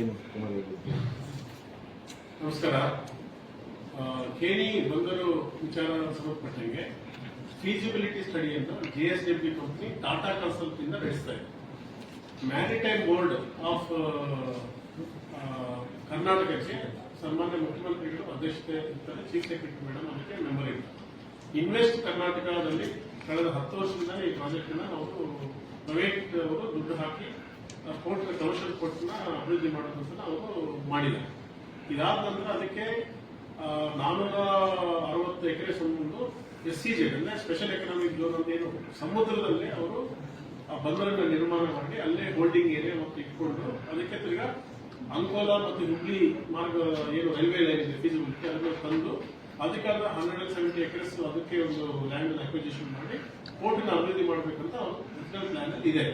ಏನು ನಮಸ್ಕಾರ. ಕೇಣಿ ಬಂದರು ವಿಚಾರ ಸಂಬಂಧಪಟ್ಟಂಗೆ feasibility ಸ್ಟಡಿಯನ್ನು G S D P company Tata consult ಇಂದ ನಡೆಸ್ತಾ ಇದೆ. ಮ್ಯಾರಿಟೈಮ್ ಬೋರ್ಡ್ ಆಫ್ ಕರ್ನಾಟಕಕ್ಕೆ ಸನ್ಮಾನ್ಯ ಮುಖ್ಯಮಂತ್ರಿಗಳು ಅಧ್ಯಕ್ಷತೆ ಇರ್ತಾರೆ ಚೀಫ್ ಸೆಕ್ರೆಟರಿ ಮೇಡಮ್ ಅದಕ್ಕೆ ಮೆಂಬರ್ ಇರ್ತಾರೆ. ಇನ್ವೆಸ್ಟ್ ಕರ್ನಾಟಕದಲ್ಲಿ ಕಳೆದ ಹತ್ತು ವರ್ಷದಿಂದ ಈ ಪ್ರಾಜೆಕ್ಟ್ ಅವರು ಪ್ರವೇಟ್ ಅವರು ದುಡ್ಡು ಹಾಕಿ ಕೋರ್ಟ್ ಕಮರ್ಷಿಯಲ್ ಕೋರ್ಟ್ನ ಅಭಿವೃದ್ಧಿ ಮಾಡೋದನ್ನ ಅವರು ಮಾಡಿದ್ದಾರೆ ಇದಾದ ನಂತರ ಅದಕ್ಕೆ ಆ, ನಾನೂರ ಅರವತ್ತು ಎಕರೆ ಒಂದು ಎಸ್ ಸಿ ಜೆಡ್ ಅಂದರೆ ಸ್ಪೆಷಲ್ ಎಕನಾಮಿಕ್ ಝೋನ್ ಅಂತ ಏನು ಸಮುದ್ರದಲ್ಲಿ ಅವರು ಆ ಬಂದರನ್ನ ನಿರ್ಮಾಣ ಮಾಡಿ ಅಲ್ಲೇ ಹೋಲ್ಡಿಂಗ್ ಏರಿಯಾ ಮತ್ತು ಇಟ್ಕೊಂಡು ಅದಕ್ಕೆ ತಿರ್ಗಾ ಅಂಕೋಲಾ ಮತ್ತು ಹುಬ್ಳಿ ಮಾರ್ಗ ಏನು ರೈಲ್ವೆ ಲೈನ್ ಇದೆ ಫೀಸಿಬಿಲಿಟಿ ಅದನ್ನು ತಂದು ಅದಕ್ಕಾದ ಅಂಡ್ ಸೆವೆಂಟಿ ಎಕರೆಸ್ ಅದಕ್ಕೆ ಒಂದು ಲ್ಯಾಂಡ್ ಅಕ್ವಿಜಿಷನ್ ಮಾಡಿ ಕೋರ್ಟಿನ ಅಭಿವೃದ್ಧಿ ಮಾಡಬೇಕಂತ ಅವರು ಪ್ಲಾನ್ ಇದೆ.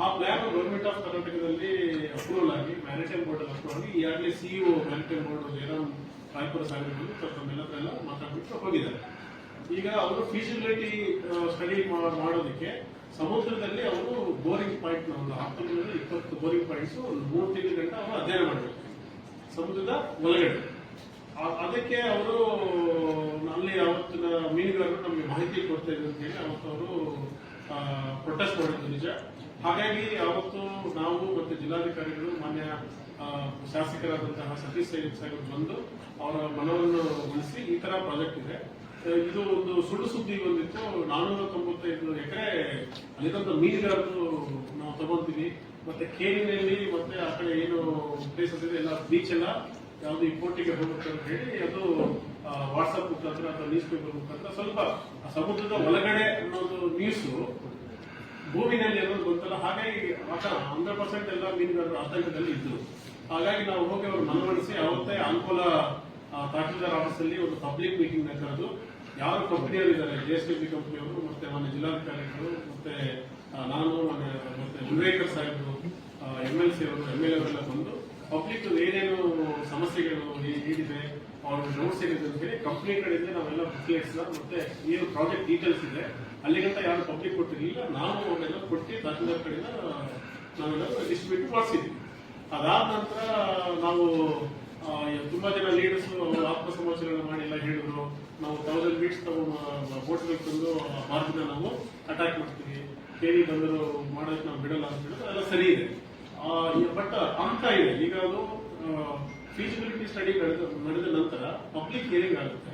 ಆ ಪ್ಲಾನ್ ಗೌರ್ಮೆಂಟ್ ಆಫ್ ಕರ್ನಾಟಕದಲ್ಲಿ ಅಪ್ರೂವಲ್ ಆಗಿ ಮ್ಯಾರಿಟೈಮ್ ಬೋರ್ಡ್ ಅಪ್ರೂವ್ ಆಗಿ ಈಗಾಗಲೇ ಸಿಇಒ ಮ್ಯಾರಿಟೈಮ್ ಬೋರ್ಡ್ ಏನೋ ರಾಯ್ಪುರ ಸಾಹೇಬರು ಎಲ್ಲ ಮಾತಾಡ್ಬಿಟ್ಟು ಹೋಗಿದ್ದಾರೆ. ಈಗ ಅವರು ಫೀಸಿಬಿಲಿಟಿ ಸ್ಟಡಿ ಮಾಡೋದಕ್ಕೆ ಸಮುದ್ರದಲ್ಲಿ ಅವರು ಬೋರಿಂಗ್ ಪಾಯಿಂಟ್ ಒಂದು ಹತ್ತೊಂಬತ್ತು ಇಪ್ಪತ್ತು ಬೋರಿಂಗ್ ಪಾಯಿಂಟ್ಸ್ ಒಂದು ಮೂರು ತಿಂಗಳ ಗಂಟೆ ಅವರು ಅಧ್ಯಯನ ಮಾಡಬೇಕು. ಸಮುದ್ರದ ಒಳಗಡೆ. ಅದಕ್ಕೆ ಅವರು ಅಲ್ಲಿ ಅವತ್ತಿನ ಮೀನುಗಾರರು ನಮಗೆ ಮಾಹಿತಿ ಕೊಡ್ತಾ ಇದ್ರು ಅಂತ ಹೇಳಿ ಅವತ್ತು ಅವರು ಪ್ರೊಟೆಸ್ಟ್ ಮಾಡಿದ್ರು ನಿಜ. ಹಾಗಾಗಿ ಅವತ್ತು ನಾವು ಮತ್ತು ಜಿಲ್ಲಾಧಿಕಾರಿಗಳು, ಮಾನ್ಯ ಶಾಸಕರಾದಂತಹ ಸತೀಶ್ ಸೈನಿಕ್ ಸಾಹೇಬ್ ಬಂದು ಅವರ ಮನವನ್ನು ಉಳಿಸಿ ಈ ತರ ಪ್ರಾಜೆಕ್ಟ್ ಇದೆ. ಇದು ಒಂದು ಸುಳ್ಳು ಸುದ್ದಿ ಬಂದಿತ್ತು. ನಾನೂರ ತೊಂಬತ್ತೈದು ಎಕರೆ ಅಲ್ಲಿರೋ ಮೀನುಗಾರರು ನಾವು ತಗೊಂತೀವಿ. ಮತ್ತೆ ಕೇರಿನಲ್ಲಿ ಮತ್ತೆ ಆ ಕಡೆ ಏನು ಪ್ಲೇಸಸ್ ಇದೆ, ಎಲ್ಲ ಬೀಚ್ ಎಲ್ಲ ಯಾವುದು ಈ ಹೋಗುತ್ತೆ ಅಂತ ಹೇಳಿ ಅದು ವಾಟ್ಸಪ್ ಮುಖಾಂತರ ಅಥವಾ ನ್ಯೂಸ್ ಪೇಪರ್ ಮುಖಾಂತರ ಸ್ವಲ್ಪ ಸಮುದ್ರದ ಒಳಗಡೆ ಅನ್ನೋದು ನ್ಯೂಸ್ ಭೂಮಿನಲ್ಲಿ ಇರೋದು ಗೊತ್ತಲ್ಲ. ಹಾಗಾಗಿ ಹಂಡ್ರೆಡ್ ಪರ್ಸೆಂಟ್ ಎಲ್ಲ ಮೀನುಗಾರರು ಆತಂಕದಲ್ಲಿ ಇದ್ದರು ಹಾಗಾಗಿ ನಾವು ಹೋಗಿ ಅವರು ಮನವೊಲಿಸಿ ಅವತ್ತೇ ಅನುಕೂಲ ತಹಶೀಲ್ದಾರ್ ಆಫೀಸ್ ಅಲ್ಲಿ ಒಂದು ಪಬ್ಲಿಕ್ ಮೀಟಿಂಗ್ನ ಕರೆದು ಯಾರು ಕಂಪ್ನಿಯವರು ಇದ್ದಾರೆ ಜೆ ಎಸ್ ಟಿ ಬಿ ಕಂಪನಿಯವರು ಮತ್ತೆ ಮಾನ್ಯ ಜಿಲ್ಲಾಧಿಕಾರಿಗಳು, ಮತ್ತೆ ನಾನು ಮತ್ತೆ ವಿವೇಕರ್ ಸಾಹೇಬರು ಎಂ ಎಲ್ ಸಿ ಅವರು ಎಂ ಎಲ್ ಅವರೆಲ್ಲ ಬಂದು ಪಬ್ಲಿಕ್ ಏನೇನು ಸಮಸ್ಯೆಗಳು ಏ- ಏನಿದೆ ಅವ್ರ ನೋಟ್ಸ್ ಏನಿದೆ ಅಂತ ಹೇಳಿ ಕಂಪ್ನಿ ಕಡೆಯಿಂದ ನಾವೆಲ್ಲ ಬುಕ್ಲೆಟ್ಸ್ ಮತ್ತೆ ಏನು ಪ್ರಾಜೆಕ್ಟ್ ಡೀಟೇಲ್ಸ್ ಇದೆ, ಅಲ್ಲಿಗಂತ ಯಾರು ಪಬ್ಲಿಕ್ ಕೊಟ್ಟಿರಲಿಲ್ಲ. ನಾವು ಅವನ್ನೆಲ್ಲ ಕೊಟ್ಟು ತಹಸೀಲ್ದಾರ್ ಕಡೆಯಿಂದ ನಾವೆಲ್ಲ ಡಿಸ್ಟ್ರಿಬ್ಯೂಟ್ ಮಾಡಿಸಿದ್ವಿ. ಅದಾದ ನಂತರ ನಾವು ತುಂಬಾ ಜನ ಲೀಡರ್ಸ್ ಆತ್ಮ ಮಾಡಿಲ್ಲ ಹೇಳಿದ್ರು. ನಾವು ತೌಸಂಡ್ ಬೀಟ್ಸ್ ಬೋಟ್ಗಳು ತಂದು, ಆ, ಮಾರ್ಗನ ನಾವು ಅಟ್ಯಾಕ್ ಮಾಡ್ತೀವಿ. ಕೇಳಿ ಬಂದರು ಮಾಡೋದಕ್ಕೆ ನಾವು ಬಿಡಲ್ಲ ಅಂತ ಹೇಳಿದ್ರೆ ಅದೆಲ್ಲ ಸರಿ ಇದೆ. ಬಟ್ ಅಂತ ಇದೆ. ಈಗ ಅದು ಫೀಸಿಬಿಲಿಟಿ ಸ್ಟಡಿ ನಡೆದ ನಂತರ ಪಬ್ಲಿಕ್ ಹಿಯರಿಂಗ್ ಆಗುತ್ತೆ.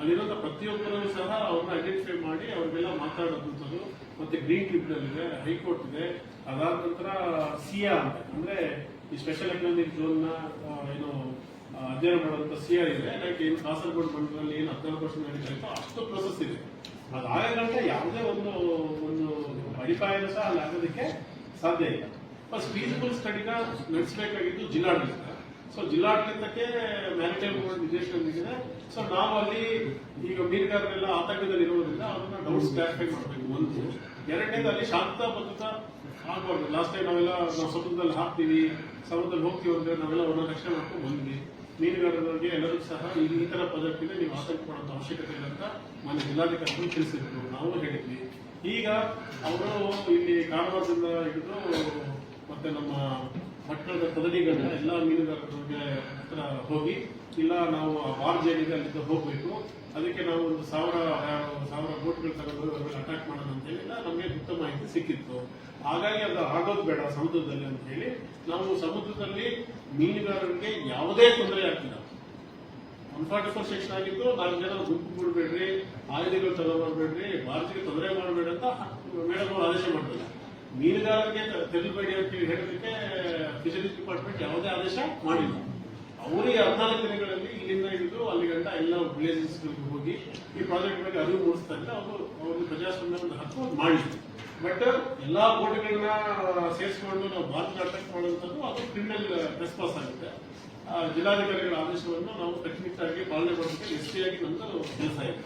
ಅಲ್ಲಿರುವಂತ ಪ್ರತಿಯೊಬ್ಬರನ್ನು ಸಹ ಅವ್ರನ್ನ ಐಡೆಂಟಿಫೈ ಮಾಡಿ ಅವ್ರಿಗೆಲ್ಲ ಮಾತಾಡೋದಂಥದ್ದು ಮತ್ತೆ ಗ್ರೀನ್ ಟ್ರಿಬ್ಯುನಲ್ ಇದೆ ಹೈಕೋರ್ಟ್ ಇದೆ. ಅದಾದ ನಂತರ ಸಿಯಾ ಅಂತ, ಅಂದ್ರೆ ಈ ಸ್ಪೆಷಲ್ ಎಕನಾಮಿಕ್ನ ಏನು ಅಧ್ಯಯನ ಮಾಡುವಂತ ಸಿಯಾ ಇದೆ. ಲೈಕ್ ಏನು ಕಾಸರಗೋಡು ಮಂಡಲದಲ್ಲಿ ಏನು ಹದಿನಾಲ್ಕು ವರ್ಷ ನಡೀತಾ ಅಷ್ಟು ಪ್ರೊಸೆಸ್ ಇದೆ. ಅದಾದ ಗಂಟ ಯಾವುದೇ ಒಂದು ಒಂದು ಅಡಿಪಾಯನ ಸಹ ಅಲ್ಲಿ ಆಗೋದಕ್ಕೆ ಸಾಧ್ಯ ಇಲ್ಲ. ಫಸ್ಟ್ ಫೀಸಿಬಲ್ ಸ್ಟಡಿನ ನಡೆಸಬೇಕಾಗಿದ್ದು ಜಿಲ್ಲಾಡಳಿತ. ಸೊ ಜಿಲ್ಲಾಡಳಿತಕ್ಕೆ ಮ್ಯಾನೇಜರ್ ಬೋರ್ಡ್ ನಿರ್ದೇಶನ ಸೊ ನಾವು ಅಲ್ಲಿ ಈಗ ಮೀನುಗಾರರೆಲ್ಲ ಆತಂಕದಲ್ಲಿ ಇರೋದ್ರಿಂದ ಅದನ್ನ ಡೌಟ್ಸ್ ಕ್ಲಾರಿಫೈ ಮಾಡಬೇಕು ಒಂದು. ಎರಡನೇದು ಅಲ್ಲಿ ಶಾಂತ ಭದ್ರತಾ ಆಗಬಾರ್ದು. ಲಾಸ್ಟ್ ಟೈಮ್ ನಾವೆಲ್ಲ ನಾವು ಸಮುದ್ರದಲ್ಲಿ ಹಾಕ್ತೀವಿ, ಸಮುದ್ರದಲ್ಲಿ ಹೋಗ್ತೀವಿ ಅಂದ್ರೆ ನಾವೆಲ್ಲ ಒಂದು ರಕ್ಷಣೆ ಮಾಡ್ಕೊಂಡು ಬಂದ್ವಿ. ಮೀನುಗಾರರಿಗೆ ಎಲ್ಲರೂ ಸಹ ಈ ಪ್ರಾಜೆಕ್ಟ್ ಇದೆ ನೀವು ಆತಂಕ ಪಡುವಂತ ಅವಶ್ಯಕತೆ ಇಲ್ಲ ಅಂತ ಮಾನ್ಯ ಜಿಲ್ಲಾಧಿಕಾರಿಗಳು ತಿಳಿಸಿದ್ರು. ನಾವು ಹೇಳಿದ್ವಿ. ಈಗ ಅವರು ಇಲ್ಲಿ ಕಾರವಾರದಿಂದ ಹಿಡಿದು ಮತ್ತೆ ನಮ್ಮ ಪಟ್ಟಣದ ಕದಡಿಗಂಡ ಎಲ್ಲ ಮೀನುಗಾರರಿಗೆ ಹತ್ರ ಹೋಗಿ, ಇಲ್ಲ ನಾವು ಬಾರ್ಜ್ ಏನಿದೆ ಅಲ್ಲಿಂದ ಹೋಗ್ಬೇಕು. ಅದಕ್ಕೆ ನಾವು ಒಂದು ಸಾವಿರ ಸಾವಿರ ಬೋಟ್ಗಳು ತಗೊಂಡು ಅಟ್ಯಾಕ್ ಮಾಡೋಣ ಅಂತ ಹೇಳಿ ನಮಗೆ ಗುಪ್ತ ಮಾಹಿತಿ ಸಿಕ್ಕಿತ್ತು. ಹಾಗಾಗಿ ಅದು ಆಗೋದು ಬೇಡ ಸಮುದ್ರದಲ್ಲಿ ಅಂತ ಹೇಳಿ, ನಾವು ಸಮುದ್ರದಲ್ಲಿ ಮೀನುಗಾರರಿಗೆ ಯಾವುದೇ ತೊಂದರೆ ಆಗ್ತಿಲ್ಲ. ಫೋರ್ ಸೆಕ್ಷನ್ ಆಗಿದ್ದು, ನಾಲ್ಕು ಜನ ಗುಂಪು ಬಿಡಬೇಡ್ರಿ ಆಯುಧಗಳು ತಗೊಂಡ್ಬರ್ಬೇಡ್ರಿ ಬಾರ್ಜಿಗೆ ತೊಂದರೆ ಮಾಡಬೇಡ ಅಂತ ಮೇಡಮ್ ಆದೇಶ ಮಾಡ್ತಾರೆ. ಮೀನುಗಾರರಿಗೆ ತೆರಳಬೇಡಿ ಅಂತೇಳಿ ಹೇಳೋದಕ್ಕೆ ಫಿಶರೀಸ್ ಡಿಪಾರ್ಟ್ಮೆಂಟ್ ಯಾವುದೇ ಆದೇಶ ಮಾಡಿಲ್ಲ. ಅವರಿಗೆ ಹದಿನಾಲ್ಕು ದಿನಗಳಲ್ಲಿ ಇಲ್ಲಿಂದ ಹಿಡಿದು ಅಲ್ಲಿ ಗಂಟ ಎಲ್ಲ ವಿಲೇಜಸ್ಗಳಿಗೆ ಹೋಗಿ ಈ ಪ್ರಾಜೆಕ್ಟ್ ಬಗ್ಗೆ ಅರಿವು ಮೂಡಿಸ್ತಾ ಇದ್ರೆ ಅವರು ಅವ್ರಿಗೆ ಪ್ರಜಾಸ್ವಾಮ್ಯ ಒಂದು ಹಕ್ಕು ಮಾಡಿದ್ರು ಬಟ್ ಎಲ್ಲಾ ಬೋಟ್ಗಳನ್ನ ಸೇರಿಸಿಕೊಂಡು ನಾವು ಭಾರತ ಅಟ್ಯಾಕ್ ಮಾಡುವಂಥದ್ದು ಅದು ಕ್ರಿಮಿನಲ್ ರೆಸ್ಪಾನ್ಸ್ ಆಗುತ್ತೆ. ಜಿಲ್ಲಾಧಿಕಾರಿಗಳ ಆದೇಶವನ್ನು ನಾವು ಕಟ್ಟುನಿಟ್ಟಾಗಿ ಪಾಲನೆ ಮಾಡೋದಕ್ಕೆ ಹೆಚ್ಚಿಯಾಗಿ ನಮ್ಮದು ಕೆಲಸ ಇದೆ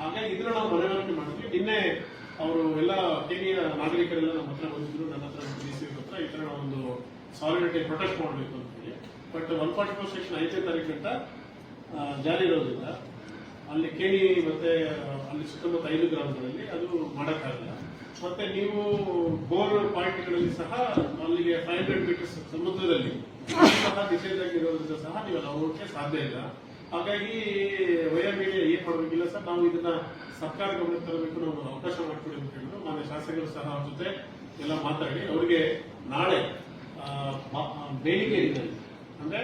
ಹಾಗಾಗಿ ಇದನ್ನ ನಾವು ಮನವರಿಕೆ ಮಾಡಿದ್ವಿ. ನಿನ್ನೆ ಅವರು ಎಲ್ಲ ಕೇನಿಯ ನಾಗರಿಕರೆಲ್ಲ ನಮ್ಮ ಹತ್ರ ಬಂದಿದ್ರು, ನನ್ನ ಹತ್ರ ಹತ್ರ. ಈ ತರ ಒಂದು ಸಾಲಿಡಿಟಿ ಪ್ರೊಟೆಕ್ಟ್ ಮಾಡಬೇಕು ಅಂತ ಹೇಳಿ. But one forty four section ಐದನೇ ತಾರೀಕು ಜಾರಿ ಇರೋದಿಲ್ಲ. ಅಲ್ಲಿ ಕೇಣಿ ಮತ್ತೆ ಅಲ್ಲಿ ಸುತ್ತಮುತ್ತ ಐದು ಗ್ರಾಮಗಳಲ್ಲಿ ಅದು ಮಾಡೋಕ್ಕಾಗಲ್ಲ. ಮತ್ತೆ ನೀವು ಬೋರ್ ಪಾಯಿಂಟ್ಗಳಲ್ಲಿ ಸಹ ಅಲ್ಲಿಗೆ ಫೈವ್ ಹಂಡ್ರೆಡ್ ಮೀಟರ್ಸ್ ಸಮುದ್ರದಲ್ಲಿ ಡಿಸೈಡ್ ಆಗಿರೋದ್ರಿಂದ ಸಹ ನೀವು ಅಲ್ಲಿ ಹೋಗಕ್ಕೆ ಸಾಧ್ಯ ಇಲ್ಲ. ಹಾಗಾಗಿ ವಯರ್ ಮೀಡಿಯಾ ಏನ್ ಮಾಡ್ಬೇಕಿಲ್ಲ ಸರ್. ನಾವು ಇದನ್ನ ಸರ್ಕಾರ ಗಮನಕ್ಕೆ ತರಬೇಕು, ನಾವು ಅವಕಾಶ ಮಾಡಿಕೊಡಿ ಅಂತ ಹೇಳಿದ್ರು. ಮಾನ್ಯ ಶಾಸಕರು ಸಹ ಅವ್ರ ಜೊತೆ ಎಲ್ಲ ಮಾತಾಡಿ. ಅವರಿಗೆ ನಾಳೆ ಬೇಡಿಕೆ ಇದೆ ಅಂದ್ರೆ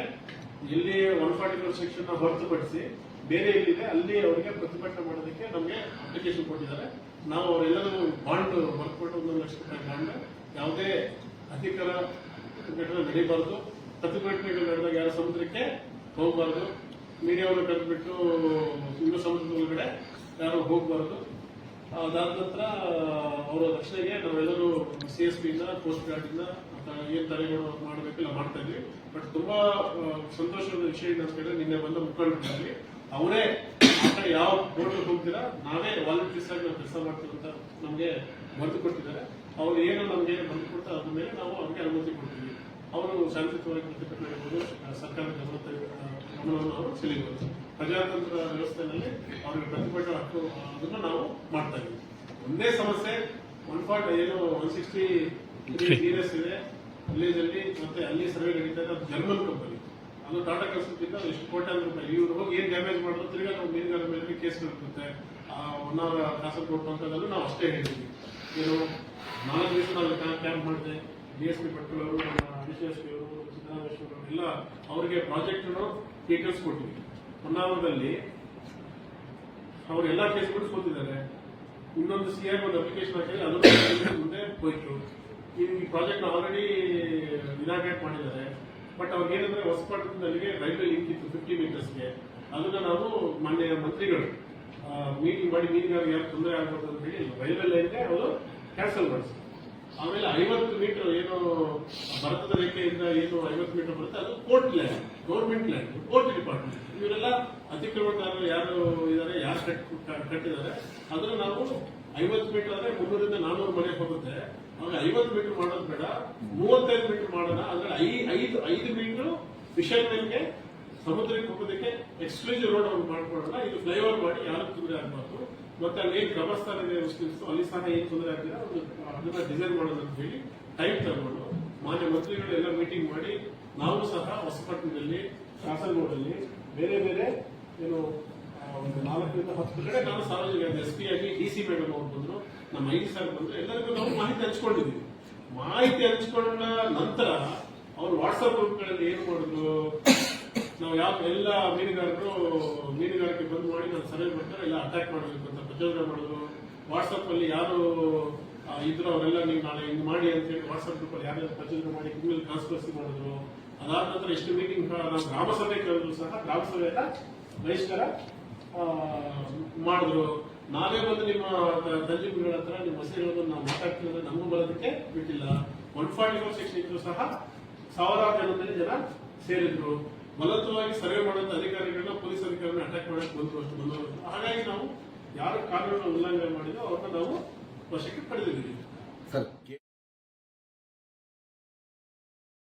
ಇಲ್ಲಿ ಒನ್ ಫಾರ್ಟಿ ಫೋರ್ ಸೆಕ್ಷನ್ ಹೊರತುಪಡಿಸಿ ಬೇರೆ ಎಲ್ಲಿದೆ ಅಲ್ಲಿ ಅವರಿಗೆ ಪ್ರತಿಭಟನೆ ಮಾಡೋದಕ್ಕೆ ನಮಗೆ ಅಪ್ಲಿಕೇಶನ್ ಕೊಟ್ಟಿದ್ದಾರೆ. ನಾವು ಅವರೆಲ್ಲರೂ ಬಾಂಡ್ ಬರ್ಕೊಟ್ಟು ಒಂದೊಂದು ಲಕ್ಷ ರೂಪಾಯಿ ಬಾಂಡ್ ಯಾವುದೇ ಅಧಿಕಾರ ಘಟನೆ ನಡೀಬಾರ್ದು. ಪ್ರತಿಭಟನೆಗಳು ನಡೆದಾಗ ಯಾರ ಸಮುದ್ರಕ್ಕೆ ಹೋಗಬಾರ್ದು. ಮೀಡಿಯಾವನ್ನು ಕರೆದ್ಬಿಟ್ಟು ಹಿಂದೂ ಸಮುದ್ರದ ಒಳಗಡೆ ಯಾರು ಹೋಗಬಾರ್ದು. ಅದಾದ ನಂತರ ಅವರ ರಕ್ಷಣೆಗೆ ನಾವೆಲ್ಲರೂ ಸಿ ಎಸ್ ಪಿಯಿಂದ ಕೋಸ್ಟ್ ಗಾರ್ಡಿಂದ ಏನು ತಲೆಗಳು ಏನ್ ತಡೆಗಳು ಮಾಡಬೇಕು ಇಲ್ಲ ಮಾಡ್ತಾ ಇದ್ವಿ. ಬಟ್ ತುಂಬಾ ಸಂತೋಷದ ವಿಷಯ ಏನು ಅಂತ ಹೇಳಿದ್ರೆ ನಿನ್ನೆ ಬಂದ ಮುಖಂಡರಲ್ಲಿ ಅವರೇ ಯಾವ ಬೋರ್ಡ್ ಹೋಗ್ತೀರಾ, ನಾವೇ ವಾಲಂಟಿಯರ್ಸ್ ಆಗಿ ನಾವು ಕೆಲಸ ಮಾಡ್ತೀವಿ ಅಂತ ನಮಗೆ ಬರೆದು ಕೊಟ್ಟಿದ್ದಾರೆ. ಅವ್ರು ಏನು ನಮಗೆ ಬರೆದು ಕೊಡ್ತಾರೆ ಅದ್ರ ಮೇಲೆ ನಾವು ಅವ್ರಿಗೆ ಅನುಮತಿ ಕೊಡ್ತೀವಿ. ಅವರು ಶಾಂತಿಯುತವಾಗಿ ಪ್ರತಿಭಟನೆಗಳು ಸರ್ಕಾರದ ಗಮನ ಗಮನವನ್ನು ಅವರು ಸೆಳೆಯಬಹುದು ಪ್ರಜಾತಂತ್ರ ವ್ಯವಸ್ಥೆಯಲ್ಲಿ ಅವರಿಗೆ ಪ್ರತಿಭಟನೆ ಹಕ್ಕು ಅದನ್ನು ನಾವು ಮಾಡ್ತಾ ಇದ್ದೀವಿ. ಒಂದೇ ಸಮಸ್ಯೆ ಒನ್ ಫಾರ್ಟ್ ಏನು ಒನ್ ಸಿಕ್ಸ್ಟಿ ಸೀರಿಯಸ್ ಇದೆ. ವಿಲೇಜಲ್ಲಿ ಮತ್ತೆ ಅಲ್ಲಿ ಸರ್ವೆ ನಡೀತಾ ಇದೆ ಅದು ಜರ್ಮನ್ ಕಂಪನಿ ಅದು ಟಾಟಾ ಕನ್ಸಲ್ಟಿಂದ ಎಷ್ಟು ಕೋಟ್ಯಾಂತರ ರೂಪಾಯಿ. ಇವ್ರು ಹೋಗಿ ಏನ್ ಡ್ಯಾಮೇಜ್ ಮಾಡಿದ್ರು ತಿರ್ಗಾ ನಾವು ಮೀನುಗಾರ ಮೇಲೆ ಕೇಸ್ ಇರುತ್ತೆ ಹೊನ್ನಾವರ ಕಾಸರಗೋಡು ಅಂತದಲ್ಲೂ ನಾವು ಅಷ್ಟೇ ಹೇಳಿದ್ವಿ ಏನು ನಾಲ್ಕು ದಿವಸ ನಾವು ಕ್ಯಾಂಪ್ ಮಾಡಿದೆ. ಡಿ ಎಸ್ ಪಿ ಪಟ್ಕಲ್ ಅವರು ನಮ್ಮ ಎಲ್ಲ ಅವರಿಗೆ ಪ್ರಾಜೆಕ್ಟ್ ಡೀಟೇಲ್ಸ್ ಕೊಟ್ಟಿವಿ ಹೊನ್ನಾವರದಲ್ಲಿ ಅವ್ರು ಎಲ್ಲ ಕೇಸ್ಗಳು ಸೋತಿದ್ದಾರೆ ಇನ್ನೊಂದು ಸಿ ಒಂದು ಅಪ್ಲಿಕೇಶನ್ ಹಾಕಿದ್ರೆ ಅದು ಮುಂದೆ ಹೋಯ್ತು. ಈ ಪ್ರಾಜೆಕ್ಟ್ ಆಲ್ರೆಡಿ ಇನಾಗ್ರೇಟ್ ಮಾಡಿದ್ದಾರೆ. ಬಟ್ ಅವ್ರಿಗೆ ಏನಂದ್ರೆ ಹೊಸ ಅಲ್ಲಿಗೆ ರೈಲ್ವೆ ಲಿಂಕ್ ಇತ್ತು ಫಿಫ್ಟಿ ಮೀಟರ್ಸ್ಗೆ ಅದನ್ನ ನಾವು ಮಾನ್ಯ ಮಂತ್ರಿಗಳು ಮೀಟಿಂಗ್ ಮಾಡಿ ಮೀನಿಗಾರ ಯಾರು ತೊಂದರೆ ಆಗಬಾರ್ದು ಅಂತ ಹೇಳಿ ರೈಲ್ವೆ ಲೈನ್ಗೆ ಅವರು ಕ್ಯಾನ್ಸಲ್ ಮಾಡಿದ್ರು ಆಮೇಲೆ ಐವತ್ತು ಮೀಟರ್ ಏನು ಭಾರತದ ರೇಖೆಯಿಂದ ಏನು ಐವತ್ತು ಮೀಟರ್ ಬರುತ್ತೆ, ಅದು court land government land court department ಇವರೆಲ್ಲ ಅತಿಕ್ರಮಣಕಾರರು ಯಾರು ಇದ್ದಾರೆ ಯಾರು ಕಟ್ ಕಟ್ಟಿದ್ದಾರೆ ಅದನ್ನು ನಾವು ಐವತ್ತು ಮೀಟರ್ ಅಂದ್ರೆ ಮುನ್ನೂರಿಂದ ನಾನೂರು ಮನೆ ಹೋಗುತ್ತೆ. ಅವಾಗ ಐವತ್ತು ಮೀಟರ್ ಮಾಡೋದು ಬೇಡ, ಮೂವತ್ತೈದು ಮೀಟರ್ ಮಾಡೋಣ ಅಂದ್ರೆ ಐದು ಐದು ಮೀಟರ್ ಲೈನ್ಗೆ ಸಮುದ್ರಕ್ಕೆ ಹೋಗೋದಕ್ಕೆ ಎಕ್ಸ್ಕ್ಲೂಸಿವ್ ರೋಡ್ ಅವ್ರು ಮಾಡ್ಕೊಳ್ಳೋಣ, ಇದು ಫ್ಲೈಓವರ್ ಮಾಡಿ ಯಾರು ತೊಂದರೆ ಆಗಬಾರ್ದು. ಮತ್ತೆ ಅಲ್ಲಿ ಏನ್ ಇದೆ ಅಲ್ಲಿ ಸಹ ಏನ್ ತೊಂದರೆ ಆಗ್ತಿದೆ ಒಂದು ಅದನ್ನ ಡಿಸೈನ್ ಮಾಡೋದು ಅಂತ ಹೇಳಿ ಟೈಮ್ ತಗೊಂಡು ಮಾನ್ಯ ಮಂತ್ರಿಗಳೆಲ್ಲ ಮೀಟಿಂಗ್ ಮಾಡಿ ನಾವು ಸಹ ಹೊಸಪಟ್ಟಣದಲ್ಲಿ ಕಾಸರಗೋಡಲ್ಲಿ ಬೇರೆ ಬೇರೆ ಏನು ಒಂದು ನಾಲ್ಕರಿಂದ ಹತ್ತು ಕಡೆ ನಾನು ಸಾರ್ವಜನಿಕ ಎಸ್ ಪಿ ಆಗಿ ಡಿ ಸಿ ಮೇಡಮ್ ಅವ್ರು ಬಂದ್ರು. ನಮ್ಮ ಐ ಸರ್ ಬಂದ್ರು. ಎಲ್ಲರಿಗೂ ನಾವು ಮಾಹಿತಿ ಹಂಚ್ಕೊಂಡಿದ್ದೀವಿ. ಮಾಹಿತಿ ಹಂಚ್ಕೊಂಡ ನಂತರ ಅವ್ರು ವಾಟ್ಸಪ್ ಗ್ರೂಪ್ಗಳಲ್ಲಿ ಏನು ಮಾಡಿದ್ರು? ನಾವು ಯಾವ ಎಲ್ಲ ಮೀನುಗಾರರು, ಮೀನುಗಾರಿಕೆ ಬಂದ್ ಮಾಡಿ ನಾನು ಸರ್ವೆ ಮಾಡ್ತಾರೆ ಎಲ್ಲ ಅಟ್ಯಾಕ್ ಮಾಡಬೇಕು ಅಂತ ಪ್ರಚೋದನೆ ಮಾಡಿದ್ರು ವಾಟ್ಸಪ್ಪಲ್ಲಿ ಯಾರು ಇದ್ರು ಅವರೆಲ್ಲ ನೀವು ನಾಳೆ ಹಿಂಗೆ ಮಾಡಿ ಅಂತ ಹೇಳಿ ವಾಟ್ಸಪ್ ಗ್ರೂಪ್ ಅಲ್ಲಿ ಯಾರ್ಯಾರು ಪ್ರಚೋದನೆ ಮಾಡಿ ಕ್ರಿಮಿನಲ್ ಕಾನ್ಸ್ಪರ್ಸಿ ಮಾಡಿದ್ರು. ಅದಾದ ನಂತರ ಎಷ್ಟು ಮೀಟಿಂಗ್ ನಾವು ಗ್ರಾಮ ಸಭೆ ಕರೆದ್ರು ಸಹ, ಗ್ರಾಮ ಸಭೆಯನ್ನ ಬಹಿಷ್ಕಾರ ಮಾಡಿದ್ರು. ನಾವೇ ಬಂದು ನಿಮ್ಮ ತಂಜಿಗಳ ಹತ್ರ ನಿಮ್ಮ ವಸತಿಗಳನ್ನು ನಾವು ಮಾತಾಡ್ತೀವಿ ಅಂದ್ರೆ ನಮಗೂ ಬರೋದಕ್ಕೆ ಬಿಟ್ಟಿಲ್ಲ. ಒನ್ ಫಾರ್ಟಿ ಫೋರ್ ಸೆಕ್ಷನ್ ಇದ್ರು ಸಹ, ಸಾವಿರಾರು ಜನ ಸೇರಿದ್ರು. ಬಲತ್ವವಾಗಿ ಸರ್ವೆ ಮಾಡುವಂತ ಅಧಿಕಾರಿಗಳನ್ನ ಪೊಲೀಸ್ ಅಧಿಕಾರಿಗಳನ್ನ ಅಟ್ಯಾಕ್ ಮಾಡಕ್ ಬಂದ್ರು ಬಂದವರು ಹಾಗಾಗಿ ನಾವು ಯಾರು ಕಾನೂನು ಉಲ್ಲಂಘನೆ ಮಾಡಿದ್ರು ಅವ್ರನ್ನ ನಾವು ವಶಕ್ಕೆ ಪಡೆದಿದ್ದೀವಿ. ಸರ್